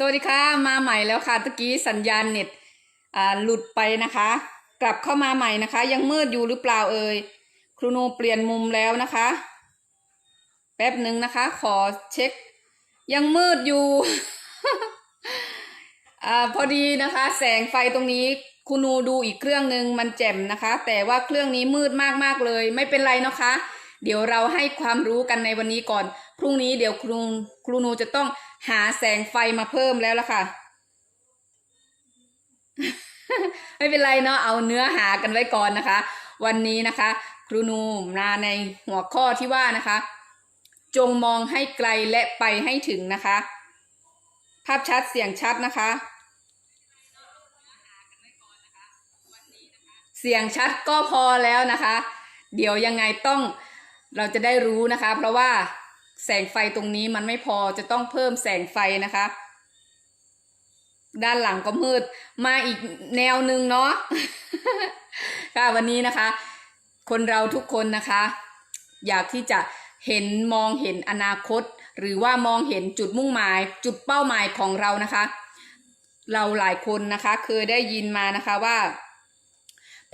สวัสดีค่ะ มาใหม่แล้วค่ะตะกี้สัญญาณเน็ตอ่าหลุดไปนะคะ กลับเข้ามาใหม่นะคะ ยังมืดอยู่หรือเปล่าเอ่ยครูโนเปลี่ยนมุมแล้วนะคะ แป๊บหนึ่งนะคะ ขอเช็ค ยังมืดอยู่อ่าพอดีนะคะ แสงไฟตรงนี้ครูนูดูอีกเครื่องหนึ่งมันแจ่มนะคะ แต่ว่าเครื่องนี้มืดมากๆเลย ไม่เป็นไรนะคะ เดี๋ยวเราให้ความรู้กันในวันนี้ก่อน พรุ่งนี้เดี๋ยวครูครูนูจะต้อง หาแสงไฟมาเพิ่มแล้วล่ะค่ะ ไม่เป็นไรเนาะเอาเนื้อหากันไว้ก่อนนะคะ วันนี้นะคะ ครูนูมาในหัวข้อที่ว่านะคะ จงมองให้ไกลและไปให้ถึงนะคะ ภาพชัดเสียงชัดนะคะ เสียงชัดก็พอแล้วนะคะ เดี๋ยวยังไงต้องเราจะได้รู้นะคะ เพราะว่า แสงไฟตรงนี้มันไม่พอจะต้องเพิ่มแสงไฟนะคะ ด้านหลังก็มืด มาอีกแนวหนึ่งเนาะค่ะวันนี้นะคะ คนเราทุกคนนะคะ อยากที่จะเห็นมองเห็นอนาคต หรือว่ามองเห็นจุดมุ่งหมาย จุดเป้าหมายของเรานะคะ เราหลายคนนะคะ เคยได้ยินมานะคะว่า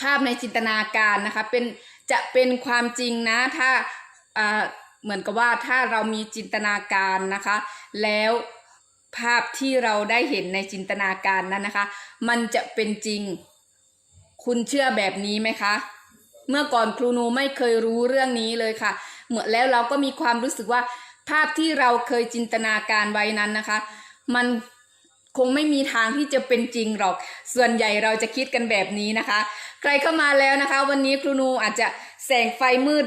ภาพในจินตนาการนะคะ เป็นจะเป็นความจริงนะถ้าอ่า เหมือนกับว่าถ้าเรามีจินตนาการนะคะ แล้วภาพที่เราได้เห็นในจินตนาการนั้นนะคะ มันจะเป็นจริง คุณเชื่อแบบนี้ไหมคะ เมื่อก่อนครูนูไม่เคยรู้เรื่องนี้เลยค่ะ เหมือนแล้วเราก็มีความรู้สึกว่า ภาพที่เราเคยจินตนาการไว้นั้นนะคะ มันคงไม่มีทางที่จะเป็นจริงหรอก ส่วนใหญ่เราจะคิดกันแบบนี้นะคะ ใครเข้ามาแล้วนะคะ วันนี้ครูนูอาจจะแสงไฟมืด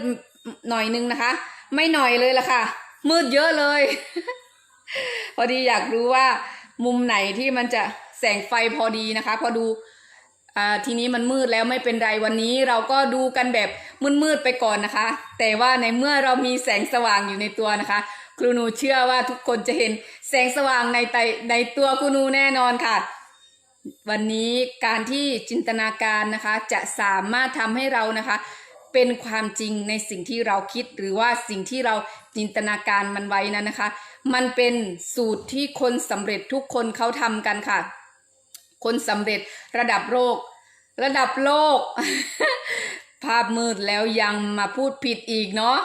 หน่อยนึงนะคะ ไม่หน่อยเลยล่ะค่ะ มืดเยอะเลย พอดีอยากรู้ว่ามุมไหนที่มันจะแสงไฟพอดีนะคะ พอดูอ่าทีนี้มันมืดแล้วไม่เป็นไรวันนี้เราก็ดูกันแบบมืดๆไปก่อนนะคะ แต่ว่าในเมื่อเรามีแสงสว่างอยู่ในตัวนะคะ ครูนูเชื่อว่าทุกคนจะเห็นแสงสว่างในไตในตัวครูนูแน่นอนค่ะ วันนี้การที่จินตนาการนะคะจะสามารถทำให้เรานะคะ เป็นความจริงในสิ่งที่เราคิดหรือว่าสิ่งที่เราจินตนาการมันไว้นั้นนะคะ มันเป็นสูตรที่คนสำเร็จทุกคนเขาทำกันค่ะ คนสำเร็จระดับโลก ระดับโลก ภาพมืดแล้วยังมาพูดผิดอีกเนาะ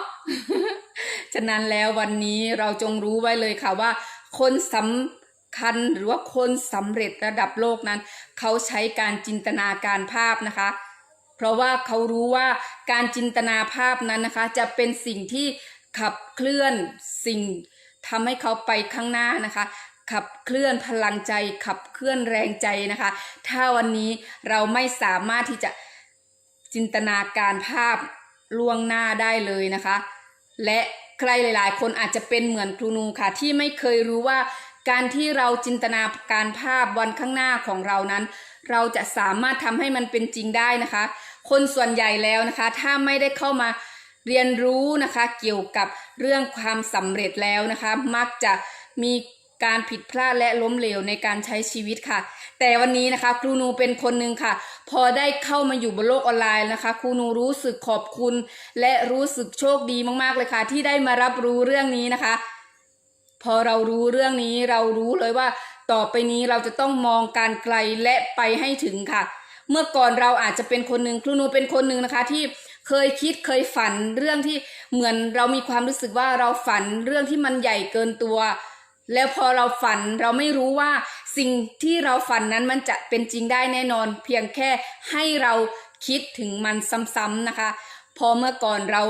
ฉะนั้นแล้ววันนี้เราจงรู้ไว้เลยค่ะว่า คนสำคัญหรือว่าคนสำเร็จระดับโลกนั้น เขาใช้การจินตนาการภาพนะคะ เพราะว่าเขารู้ว่าการจินตนาภาพนั้นนะคะ จะเป็นสิ่งที่ขับเคลื่อนสิ่งทำให้เขาไปข้างหน้านะคะขับเคลื่อนพลังใจ ขับเคลื่อนแรงใจนะคะ ถ้าวันนี้เราไม่สามารถที่จะจินตนาการภาพล่วงหน้าได้เลยนะคะ และใครหลาย ๆ คนอาจจะเป็นเหมือนครูนูค่ะ ที่ไม่เคยรู้ว่าการที่เราจินตนาการภาพวันข้างหน้าของเรานั้น เราจะสามารถทำให้มันเป็นจริงได้นะคะ คนส่วนใหญ่แล้วนะคะ ถ้าไม่ได้เข้ามาเรียนรู้นะคะเกี่ยวกับเรื่องความสำเร็จแล้วนะคะ มักจะมีการผิดพลาดและล้มเหลวในการใช้ชีวิตค่ะ แต่วันนี้นะคะครูนูเป็นคนหนึ่งค่ะ พอได้เข้ามาอยู่บนโลกออนไลน์นะคะครูนูรู้สึกขอบคุณ และรู้สึกโชคดีมากๆเลยค่ะ ที่ได้มารับรู้เรื่องนี้นะคะ พอเรารู้เรื่องนี้เรารู้เลยว่า ต่อไปนี้เราจะต้องมองการไกลและไปให้ถึงค่ะ เมื่อก่อนเราอาจจะเป็นคนหนึ่งครูนูเป็นคนหนึ่งนะคะที่เคยคิดเคยฝันเรื่องที่เหมือนเรามีความรู้สึกว่าเราฝันเรื่องที่มันใหญ่เกินตัว แล้วพอเราฝันเราไม่รู้ว่าสิ่งที่เราฝันนั้นมันจะเป็นจริงได้แน่นอน เพียงแค่ให้เราคิดถึงมันซ้ำๆนะคะ พอเมื่อก่อนเรา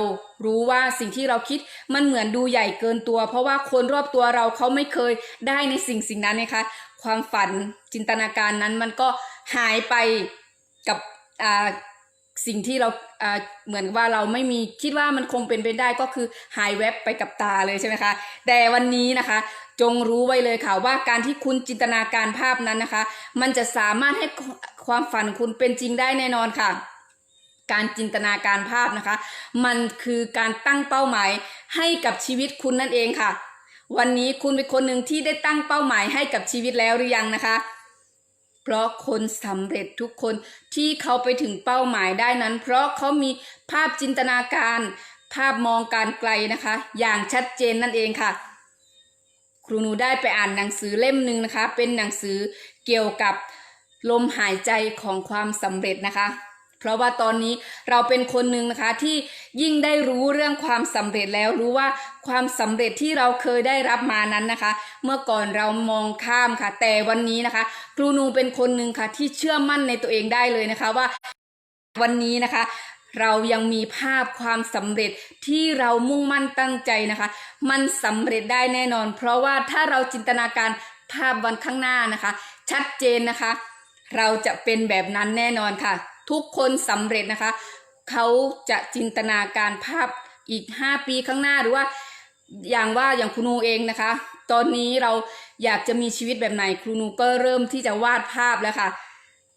รู้ว่าสิ่งที่เราคิดมันเหมือนดูใหญ่เกินตัว เพราะว่าคนรอบตัวเราเขาไม่เคยได้ในสิ่งสิ่งนั้นนะคะ ความฝันจินตนาการนั้นมันก็หายไป กับอ่าสิ่งที่เราอ่าเหมือนว่าเราไม่มีคิดว่ามันคงเป็นไปได้ก็คือหายแวบไปกับตาเลยใช่ไหมคะ แต่วันนี้นะคะ จงรู้ไว้เลยค่ะว่าการที่คุณจินตนาการภาพนั้นนะคะ มันจะสามารถให้ความฝันคุณเป็นจริงได้แน่นอนค่ะการจินตนาการภาพนะคะ มันคือการตั้งเป้าหมายให้กับชีวิตคุณนั่นเองค่ะ วันนี้คุณเป็นคนหนึ่งที่ได้ตั้งเป้าหมายให้กับชีวิตแล้วหรือยังนะคะ เพราะคนสำเร็จทุกคนที่เขาไปถึงเป้าหมายได้นั้น เพราะเขามีภาพจินตนาการ ภาพมองการไกลนะคะ อย่างชัดเจนนั่นเองค่ะ ครูหนูได้ไปอ่านหนังสือเล่มหนึ่งนะคะ เป็นหนังสือเกี่ยวกับลมหายใจของความสำเร็จนะคะ เพราะว่าตอนนี้เราเป็นคนหนึ่งนะคะที่ยิ่งได้รู้เรื่องความสำเร็จแล้วรู้ว่าความสำเร็จที่เราเคยได้รับมานั้นนะคะ เมื่อก่อนเรามองข้ามค่ะ แต่วันนี้นะคะ ครูนูเป็นคนหนึ่งค่ะที่เชื่อมั่นในตัวเองได้เลยนะคะว่า วันนี้นะคะเรายังมีภาพความสำเร็จที่เรามุ่งมั่นตั้งใจนะคะ มันสำเร็จได้แน่นอน เพราะว่าถ้าเราจินตนาการภาพวันข้างหน้านะคะ ชัดเจนนะคะ เราจะเป็นแบบนั้นแน่นอนค่ะ ทุกคนสำเร็จนะคะ เขาจะจินตนาการภาพอีก 5 ปีข้างหน้าหรือว่าอย่างว่าอย่างครูนูเองนะคะ ตอนนี้เราอยากจะมีชีวิตแบบไหนครูนูก็เริ่มที่จะวาดภาพแล้วค่ะ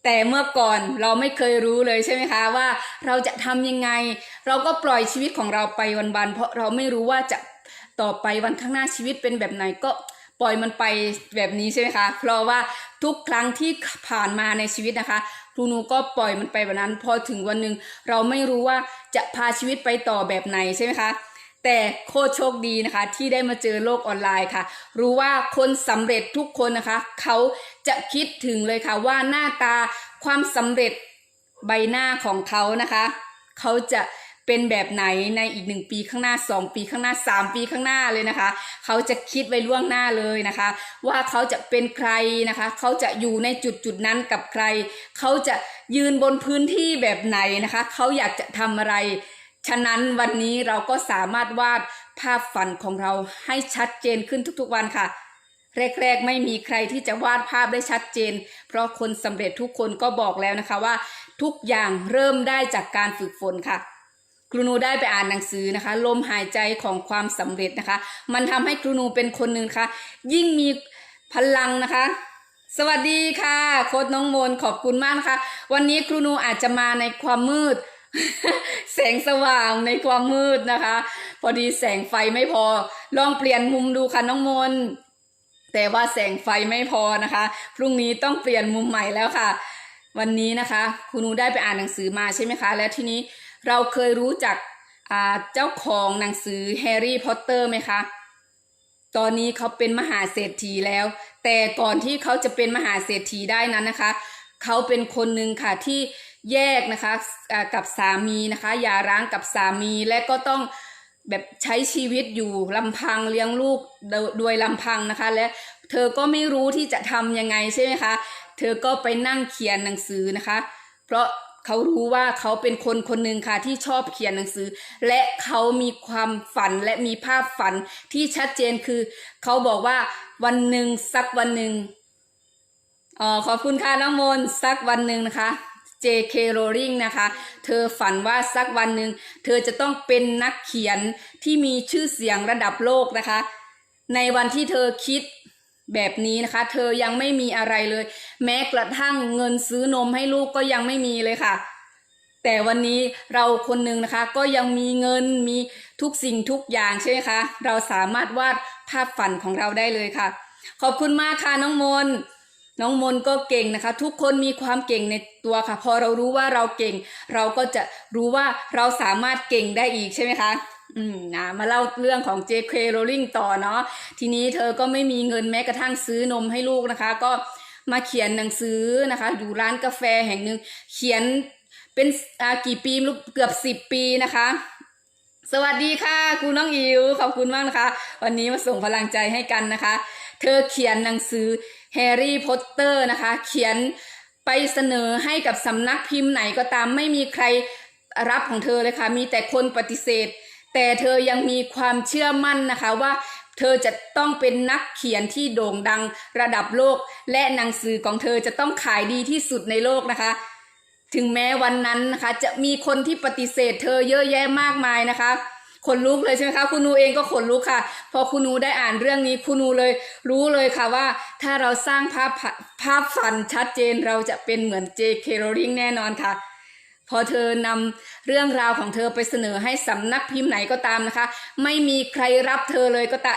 แต่เมื่อก่อนเราไม่เคยรู้เลยใช่ไหมคะว่าเราจะทำยังไง เราก็ปล่อยชีวิตของเราไปวันๆเพราะเราไม่รู้ว่าจะต่อไปวันข้างหน้าชีวิตเป็นแบบไหนก็ ปล่อยมันไปแบบนี้ใช่ไหมคะ เพราะว่าทุกครั้งที่ผ่านมาในชีวิตนะคะ ครูนูก็ปล่อยมันไปแบบนั้น พอถึงวันหนึ่งเราไม่รู้ว่าจะพาชีวิตไปต่อแบบไหนใช่ไหมคะแต่โคตรโชคดีนะคะ ที่ได้มาเจอโลกออนไลน์ค่ะ รู้ว่าคนสำเร็จทุกคนนะคะ เขาจะคิดถึงเลยค่ะว่าหน้าตาความสำเร็จใบหน้าของเขานะคะ เขาจะ เป็นแบบไหนในอีกหนึ่งปีข้างหน้าสองปีข้างหน้าสามปีข้างหน้าเลยนะคะ เขาจะคิดไว้ล่วงหน้าเลยนะคะ ว่าเขาจะเป็นใครนะคะ เขาจะอยู่ในจุดจุดนั้นกับใคร เขาจะยืนบนพื้นที่แบบไหนนะคะ เขาอยากจะทำอะไร ฉะนั้นวันนี้เราก็สามารถวาดภาพฝันของเราให้ชัดเจนขึ้นทุกๆวันค่ะแรกๆ ไม่มีใครที่จะวาดภาพได้ชัดเจน เพราะคนสำเร็จทุกคนก็บอกแล้วนะคะว่า ทุกอย่างเริ่มได้จากการฝึกฝนค่ะ ครูนูได้ไปอ่านหนังสือนะคะ ลมหายใจของความสำเร็จนะคะ มันทำให้ครูนูเป็นคนหนึ่งค่ะ ยิ่งมีพลังนะคะ สวัสดีค่ะ โค้ดน้องมนขอบคุณมากนะคะ วันนี้ครูนูอาจจะมาในความมืด แสงสว่างในความมืดนะคะ พอดีแสงไฟไม่พอ ลองเปลี่ยนมุมดูค่ะน้องมนแต่ว่าแสงไฟไม่พอนะคะ พรุ่งนี้ต้องเปลี่ยนมุมใหม่แล้วค่ะ วันนี้นะคะครูนูได้ไปอ่านหนังสือมาใช่ไหมคะ และทีนี้ เราเคยรู้จักเจ้าของหนังสือแฮร์รี่พอตเตอร์ไหมคะ ตอนนี้เขาเป็นมหาเศรษฐีแล้ว แต่ก่อนที่เขาจะเป็นมหาเศรษฐีได้นั้นนะคะ เขาเป็นคนหนึ่งค่ะที่แยกนะคะกับสามีนะคะหย่าร้างกับสามีและก็ต้องแบบใช้ชีวิตอยู่ลำพังเลี้ยงลูกโดยลำพังนะคะ และเธอก็ไม่รู้ที่จะทำยังไงใช่ไหมคะ เธอก็ไปนั่งเขียนหนังสือนะคะ เพราะ เขารู้ว่าเขาเป็นคนคนหนึ่งค่ะที่ชอบเขียนหนังสือ และเขามีความฝันและมีภาพฝันที่ชัดเจนคือ เขาบอกว่าวันหนึ่งสักวันหนึ่งอ๋อขอบคุณค่ะน้องมนสักวันหนึ่งนะคะ J.K. Rowling นะคะ เธอฝันว่าสักวันหนึ่งเธอจะต้องเป็นนักเขียนที่มีชื่อเสียงระดับโลกนะคะ ในวันที่เธอคิด แบบนี้นะคะ เธอยังไม่มีอะไรเลย แม้กระทั่งเงินซื้อนมให้ลูกก็ยังไม่มีเลยค่ะ แต่วันนี้เราคนหนึ่งนะคะ ก็ยังมีเงินมีทุกสิ่งทุกอย่างใช่ไหมคะเราสามารถวาดภาพฝันของเราได้เลยค่ะ ขอบคุณมากค่ะน้องมนน้องมนก็เก่งนะคะ ทุกคนมีความเก่งในตัวค่ะ พอเรารู้ว่าเราเก่ง เราก็จะรู้ว่าเราสามารถเก่งได้อีกใช่ไหมคะ อืมนะมาเล่าเรื่องของ J.K. Rowling ต่อเนาะทีนี้เธอก็ไม่มีเงินแม้กระทั่งซื้อนมให้ลูกนะคะ ก็มาเขียนหนังสือนะคะ อยู่ร้านกาแฟแห่งหนึ่งเขียนเป็นอ่ากี่ปีไม่รู้เกือบสิบปีนะคะ สวัสดีค่ะคุณน้องอิวขอบคุณมากนะคะ วันนี้มาส่งพลังใจให้กันนะคะ เธอเขียนหนังสือแฮร์รี่พอตเตอร์นะคะ เขียนไปเสนอให้กับสำนักพิมพ์ไหนก็ตามไม่มีใครรับของเธอเลยค่ะ มีแต่คนปฏิเสธ แต่เธอยังมีความเชื่อมั่นนะคะว่าเธอจะต้องเป็นนักเขียนที่โด่งดังระดับโลก และหนังสือของเธอจะต้องขายดีที่สุดในโลกนะคะ ถึงแม้วันนั้นนะคะ จะมีคนที่ปฏิเสธ เธอเยอะแยะมากมายนะคะขนลุกเลยใช่ไหมคะคุณนูเองก็ขนลุกค่ะ พอคุณนูได้อ่านเรื่องนี้คุณนูเลยรู้เลยค่ะว่า ถ้าเราสร้างภาพภาพฝันชัดเจนเราจะเป็นเหมือน J.K. Rowling แน่นอนค่ะ พอเธอนำเรื่องราวของเธอไปเสนอให้สำนักพิมพ์ไหนก็ตามนะคะ ไม่มีใครรับเธอเลยก็ตะ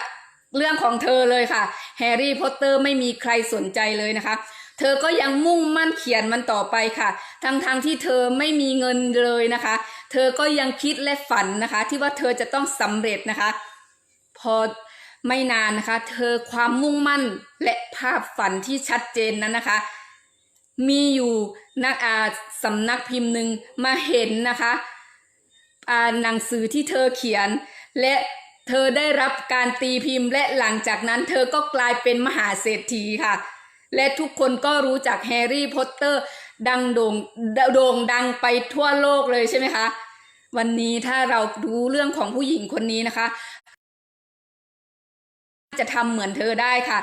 เรื่องของเธอเลยค่ะ แฮร์รี่พอตเตอร์ไม่มีใครสนใจเลยนะคะ เธอก็ยังมุ่งมั่นเขียนมันต่อไปค่ะ ทั้งๆทที่เธอไม่มีเงินเลยนะคะ เธอก็ยังคิดและฝันนะคะ ที่ว่าเธอจะต้องสำเร็จนะคะ พอไม่นานนะคะ เธอความมุ่งมั่นและภาพฝันที่ชัดเจนนั้นนะคะ มีอยู่นักอ่าสำนักพิมพ์หนึ่งมาเห็นนะคะอ่าหนังสือที่เธอเขียน และเธอได้รับการตีพิมพ์ และหลังจากนั้นเธอก็กลายเป็นมหาเศรษฐีค่ะ และทุกคนก็รู้จักแฮร์รี่พอตเตอร์ดังโด่งโด่งดังไปทั่วโลกเลยใช่ไหมคะ วันนี้ถ้าเรารู้เรื่องของผู้หญิงคนนี้นะคะ จะทำเหมือนเธอได้ค่ะ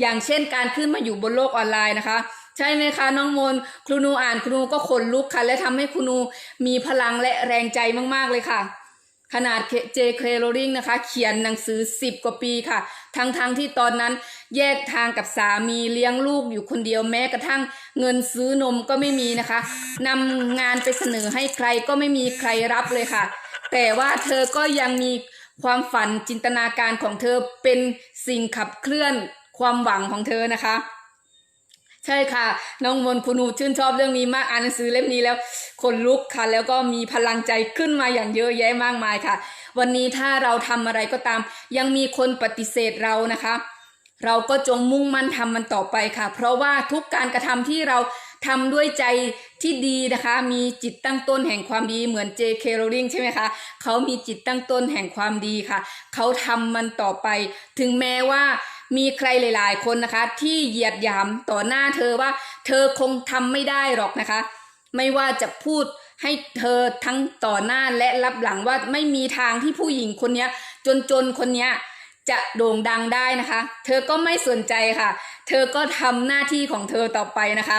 อย่างเช่นการขึ้นมาอยู่บนโลกออนไลน์นะคะ ใช่ไหมคะน้องมนครูนูอ่านครูนูก็ขนลุกค่ะ และทำให้ครูนูมีพลังและแรงใจมากๆเลยค่ะ ขนาดเจเคโรลิงนะคะ เขียนหนังสือ10กว่าปีค่ะ ทั้งๆทที่ตอนนั้นแยกทางกับสามีเลี้ยงลูกอยู่คนเดียวแม้กระทั่งเงินซื้อนมก็ไม่มีนะคะนำงานไปเสนอให้ใครก็ไม่มีใครรับเลยค่ะ แต่ว่าเธอก็ยังมีความฝันจินตนาการของเธอเป็นสิ่งขับเคลื่อนความหวังของเธอนะคะ ใช่ค่ะ น้องมนคุณหนูชื่นชอบเรื่องนี้มากอ่านหนังสือเล่มนี้แล้วขนลุกค่ะ แล้วก็มีพลังใจขึ้นมาอย่างเยอะแยะมากมายค่ะ วันนี้ถ้าเราทำอะไรก็ตาม ยังมีคนปฏิเสธเรานะคะ เราก็จงมุ่งมั่นทำมันต่อไปค่ะ เพราะว่าทุกการกระทำที่เราทำด้วยใจที่ดีนะคะ มีจิตตั้งต้นแห่งความดีเหมือน J.K. Rowling ใช่ไหมคะเขามีจิตตั้งต้นแห่งความดีค่ะเขาทำมันต่อไป ถึงแม้ว่า มีใครหลาย ๆ คนนะคะ ที่เหยียดหยามต่อหน้าเธอว่า เธอคงทำไม่ได้หรอกนะคะ ไม่ว่าจะพูดให้เธอทั้งต่อหน้าและรับหลังว่าไม่มีทางที่ผู้หญิงคนนี้จน ๆ คนนี้จะโด่งดังได้นะคะ เธอก็ไม่สนใจค่ะ เธอก็ทำหน้าที่ของเธอต่อไปนะคะ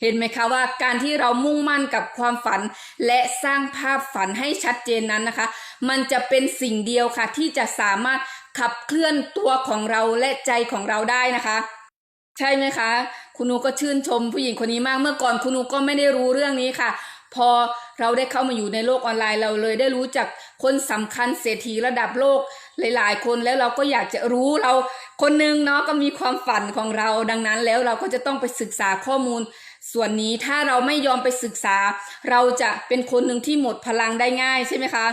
เห็นไหมคะว่าการที่เรามุ่งมั่นกับความฝัน และสร้างภาพฝันให้ชัดเจนนั้นนะคะ มันจะเป็นสิ่งเดียวค่ะ ที่จะสามารถขับเคลื่อนตัวของเราและใจของเราได้นะคะ ใช่ไหมคะ คุณนูก็ชื่นชมผู้หญิงคนนี้มากเมื่อก่อนคุณนูก็ไม่ได้รู้เรื่องนี้ค่ะ พอเราได้เข้ามาอยู่ในโลกออนไลน์เราเลยได้รู้จักคนสำคัญเศรษฐีระดับโลกหลาย ๆ คนแล้วเราก็อยากจะรู้เราคนหนึงเนาะก็มีความฝันของเราดังนั้นแล้วเราก็จะต้องไปศึกษาข้อมูล ส่วนนี้ถ้าเราไม่ยอมไปศึกษา เราจะเป็นคนหนึ่งที่หมดพลังได้ง่ายใช่ไหมคะ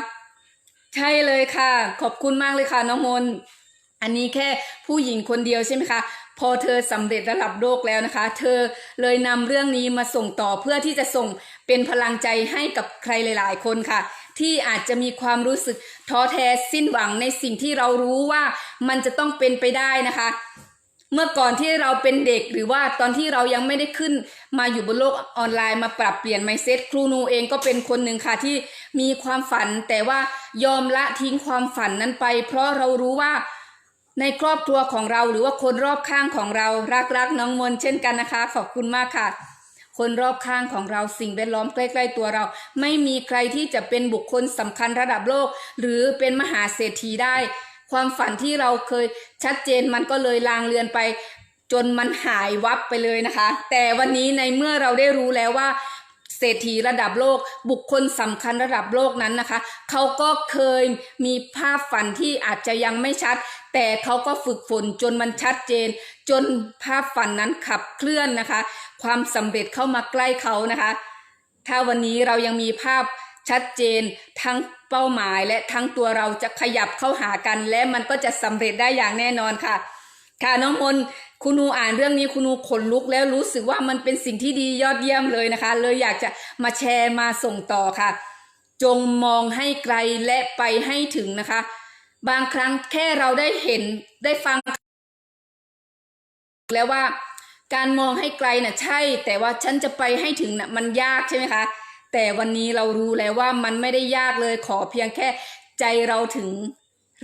ใช่เลยค่ะ ขอบคุณมากเลยค่ะน้องมนอันนี้แค่ผู้หญิงคนเดียวใช่ไหมคะพอเธอสำเร็จระดับโลกแล้วนะคะ เธอเลยนำเรื่องนี้มาส่งต่อเพื่อที่จะส่งเป็นพลังใจให้กับใครหลาย ๆ คนค่ะ ที่อาจจะมีความรู้สึกท้อแท้สิ้นหวังในสิ่งที่เรารู้ว่ามันจะต้องเป็นไปได้นะคะ เมื่อก่อนที่เราเป็นเด็กหรือว่าตอนที่เรายังไม่ได้ขึ้นมาอยู่บนโลกออนไลน์มาปรับเปลี่ยนไมเซ็ตครูนูเองก็เป็นคนหนึ่งค่ะที่มีความฝัน แต่ว่ายอมละทิ้งความฝันนั้นไป เพราะเรารู้ว่าในครอบครัวของเราหรือว่าคนรอบข้างของเรารักรักน้องมนเช่นกันนะคะ ขอบคุณมากค่ะ คนรอบข้างของเราสิ่งแวดล้อมใกล้ๆตัวเรา ไม่มีใครที่จะเป็นบุคคลสำคัญระดับโลก หรือเป็นมหาเศรษฐีได้ ความฝันที่เราเคยชัดเจนมันก็เลยลางเลือนไป จนมันหายวับไปเลยนะคะ แต่วันนี้ในเมื่อเราได้รู้แล้วว่าเศรษฐีระดับโลก บุคคลสำคัญระดับโลกนั้นนะคะ เขาก็เคยมีภาพฝันที่อาจจะยังไม่ชัด แต่เขาก็ฝึกฝนจนมันชัดเจน จนภาพฝันนั้นขับเคลื่อนนะคะ ความสำเร็จเข้ามาใกล้เขานะคะ ถ้าวันนี้เรายังมีภาพชัดเจนทั้ง เป้าหมายและทั้งตัวเราจะขยับเข้าหากัน และมันก็จะสำเร็จได้อย่างแน่นอนค่ะ ค่ะน้องมนคุณูอ่านเรื่องนี้คุณูขนลุกแล้วรู้สึกว่ามันเป็นสิ่งที่ดียอดเยี่ยมเลยนะคะ เลยอยากจะมาแชร์มาส่งต่อค่ะ จงมองให้ไกลและไปให้ถึงนะคะ บางครั้งแค่เราได้เห็นได้ฟัง แล้วว่าการมองให้ไกลน่ะใช่ แต่ว่าฉันจะไปให้ถึงน่ะมันยากใช่ไหมคะ แต่วันนี้เรารู้แล้วว่ามันไม่ได้ยากเลยขอเพียงแค่ใจเราถึง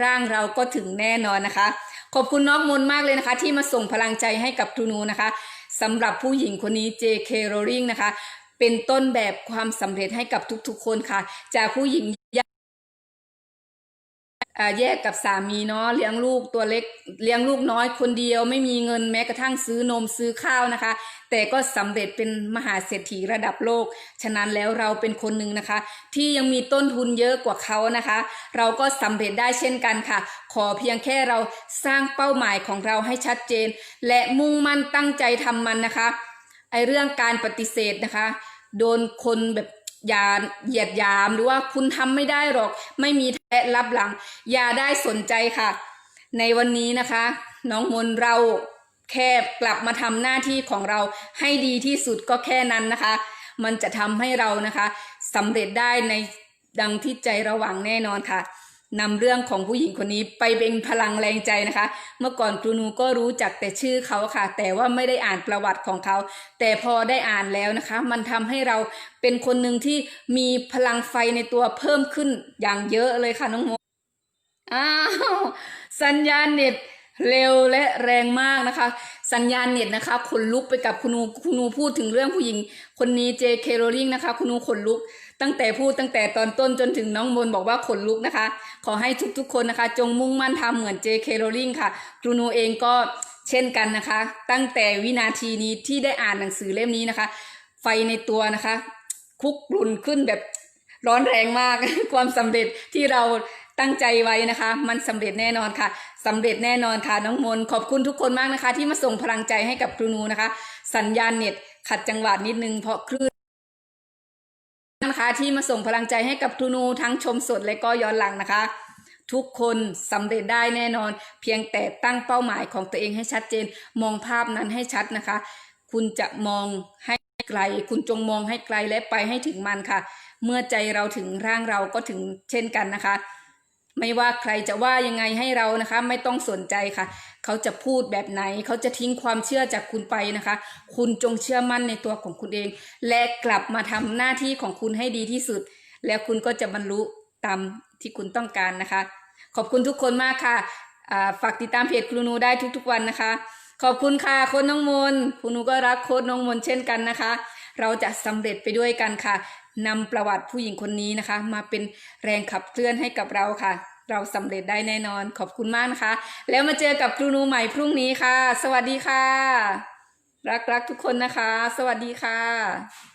ร่างเราก็ถึงแน่นอนนะคะ ขอบคุณน้องมนมากเลยนะคะ ที่มาส่งพลังใจให้กับทูนูนะคะสำหรับผู้หญิงคนนี้ J.K. Rowling นะคะ เป็นต้นแบบความสำเร็จให้กับทุกๆคนค่ะ จากผู้หญิง แยกกับสามีเนาะเลี้ยงลูกตัวเล็กเลี้ยงลูกน้อยคนเดียวไม่มีเงินแม้กระทั่งซื้อนมซื้อข้าวนะคะ แต่ก็สำเร็จเป็นมหาเศรษฐีระดับโลก ฉะนั้นแล้วเราเป็นคนหนึ่งนะคะ ที่ยังมีต้นทุนเยอะกว่าเขานะคะ เราก็สำเร็จได้เช่นกันค่ะ ขอเพียงแค่เราสร้างเป้าหมายของเราให้ชัดเจน และมุ่งมั่นตั้งใจทำมันนะคะไอเรื่องการปฏิเสธนะคะ โดนคนแบบ อย่าเหยียดยามหรือว่าคุณทำไม่ได้หรอก ไม่มีแท้รับหลัง อย่าได้สนใจค่ะ ในวันนี้นะคะ น้องมนเราแค่กลับมาทำหน้าที่ของเราให้ดีที่สุดก็แค่นั้นนะคะ มันจะทำให้เรานะคะสำเร็จได้ในดังที่ใจระหวังแน่นอนค่ะ นำเรื่องของผู้หญิงคนนี้ไปเป็นพลังแรงใจนะคะ เมื่อก่อนครูนูก็รู้จักแต่ชื่อเขาค่ะ แต่ว่าไม่ได้อ่านประวัติของเขา แต่พอได้อ่านแล้วนะคะ มันทำให้เราเป็นคนหนึ่งที่มีพลังไฟในตัวเพิ่มขึ้นอย่างเยอะเลยค่ะน้องโมอ้าวสัญญาณเน็ต เร็วและแรงมากนะคะ สัญญาณเน็ตนะคะขนลุกไปกับคุณนูคุณนูพูดถึงเรื่องผู้หญิง คนนี้เจเคโรลิงนะคะ คุณนูขนลุก ตั้งแต่พูดตั้งแต่ตอนต้นจนถึงน้องมนบอกว่าขนลุกนะคะ ขอให้ทุกๆคนนะคะ จงมุ่งมั่นทำเหมือนเจเคโรลิงค่ะครูนูเองก็เช่นกันนะคะ ตั้งแต่วินาทีนี้ที่ได้อ่านหนังสือเล่มนี้นะคะ ไฟในตัวนะคะ คุกรุ่นขึ้นแบบร้อนแรงมากความสำเร็จที่เรา ตั้งใจไว้นะคะ มันสำเร็จแน่นอนค่ะสำเร็จแน่นอนค่ะ น้องมนต์ขอบคุณทุกคนมากนะคะ ที่มาส่งพลังใจให้กับครูนูนะคะ สัญญาณเน็ตขัดจังหวะนิดนึงเพราะคลื่นนะคะที่มาส่งพลังใจให้กับครูนูทั้งชมสดและก็ย้อนหลังนะคะ ทุกคนสำเร็จได้แน่นอน เพียงแต่ตั้งเป้าหมายของตัวเองให้ชัดเจน มองภาพนั้นให้ชัดนะคะ คุณจะมองให้ไกล คุณจงมองให้ไกลและไปให้ถึงมันค่ะ เมื่อใจเราถึงร่างเราก็ถึงเช่นกันนะคะ ไม่ว่าใครจะว่ายังไงให้เรานะคะ ไม่ต้องสนใจค่ะ เขาจะพูดแบบไหน เขาจะทิ้งความเชื่อจากคุณไปนะคะ คุณจงเชื่อมั่นในตัวของคุณเอง และกลับมาทำหน้าที่ของคุณให้ดีที่สุด แล้วคุณก็จะบรรลุตามที่คุณต้องการนะคะ ขอบคุณทุกคนมากค่ะฝากติดตามเพจครูนูได้ทุกๆวันนะคะ ขอบคุณค่ะโค้ดน้องมนครูนูก็รักโค้ดน้องมนเช่นกันนะคะ เราจะสำเร็จไปด้วยกันค่ะ นำประวัติผู้หญิงคนนี้นะคะ มาเป็นแรงขับเคลื่อนให้กับเราค่ะ เราสำเร็จได้แน่นอนขอบคุณมากนะคะ แล้วมาเจอกับครูนูใหม่พรุ่งนี้ค่ะ สวัสดีค่ะ รักๆทุกคนนะคะ สวัสดีค่ะ